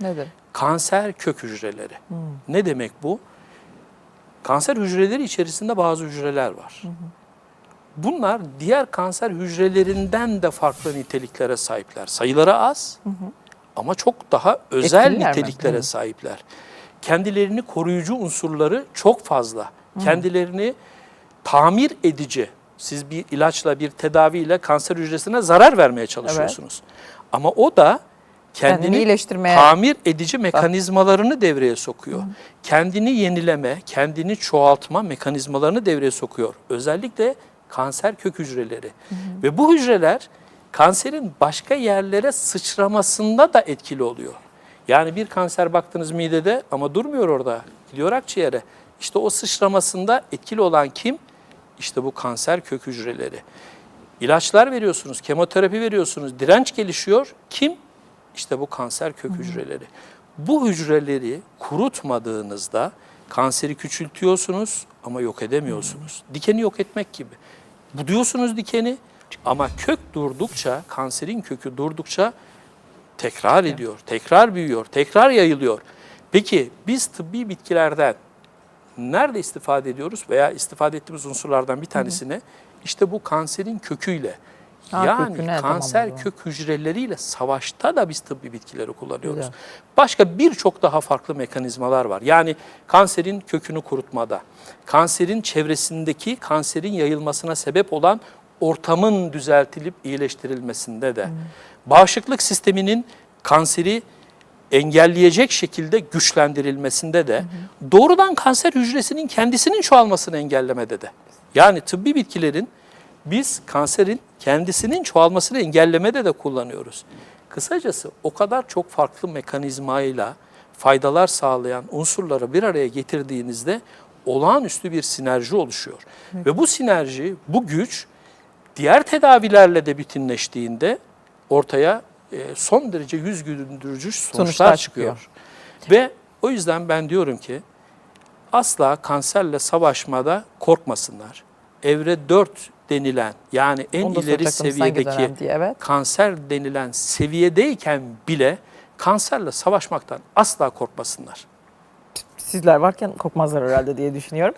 Nedir? Kanser kök hücreleri. Ne demek bu? Kanser hücreleri içerisinde bazı hücreler var. Bunlar diğer kanser hücrelerinden de farklı niteliklere sahipler. Sayıları az ama çok daha özel Etkililer mi? niteliklere sahipler. Kendilerini koruyucu unsurları çok fazla. Kendilerini tamir edici. Siz bir ilaçla, bir tedaviyle kanser hücresine zarar vermeye çalışıyorsunuz. Ama o da Kendini kendini iyileştirmeye- tamir edici mekanizmalarını devreye sokuyor. Kendini yenileme, kendini çoğaltma mekanizmalarını devreye sokuyor. Özellikle kanser kök hücreleri. Ve bu hücreler kanserin başka yerlere sıçramasında da etkili oluyor. Yani bir kanser baktınız midede ama durmuyor orada. Gidiyor akciğere. İşte o sıçramasında etkili olan kim? İşte bu kanser kök hücreleri. İlaçlar veriyorsunuz, kemoterapi veriyorsunuz, direnç gelişiyor. Kim? İşte bu kanser kök hücreleri. Bu hücreleri kurutmadığınızda kanseri küçültüyorsunuz ama yok edemiyorsunuz. Dikeni yok etmek gibi. Buduyorsunuz dikeni ama kök durdukça, kanserin kökü durdukça tekrar ediyor, tekrar büyüyor, tekrar yayılıyor. Peki biz tıbbi bitkilerden nerede istifade ediyoruz veya istifade ettiğimiz unsurlardan bir tanesine işte bu kanserin köküyle Ha, yani kanser kök hücreleriyle savaşta da biz tıbbi bitkileri kullanıyoruz. Güzel. Başka birçok daha farklı mekanizmalar var. Yani kanserin kökünü kurutmada, kanserin çevresindeki kanserin yayılmasına sebep olan ortamın düzeltilip iyileştirilmesinde de, bağışıklık sisteminin kanseri engelleyecek şekilde güçlendirilmesinde de, doğrudan kanser hücresinin kendisinin çoğalmasını engellemede de. Yani tıbbi bitkilerin biz kanserin kendisinin çoğalmasını engellemede de kullanıyoruz. Kısacası o kadar çok farklı mekanizmayla faydalar sağlayan unsurları bir araya getirdiğinizde olağanüstü bir sinerji oluşuyor. Ve bu sinerji, bu güç diğer tedavilerle de bütünleştiğinde ortaya e, son derece yüz güldürücü sonuçlar, Sonuçlar çıkıyor. Ve o yüzden ben diyorum ki asla kanserle savaşmada korkmasınlar. Evre 4 denilen yani en Onu ileri seviyedeki diye, evet. kanser denilen seviyedeyken bile kanserle savaşmaktan asla korkmasınlar. Sizler varken korkmazlar herhalde diye düşünüyorum.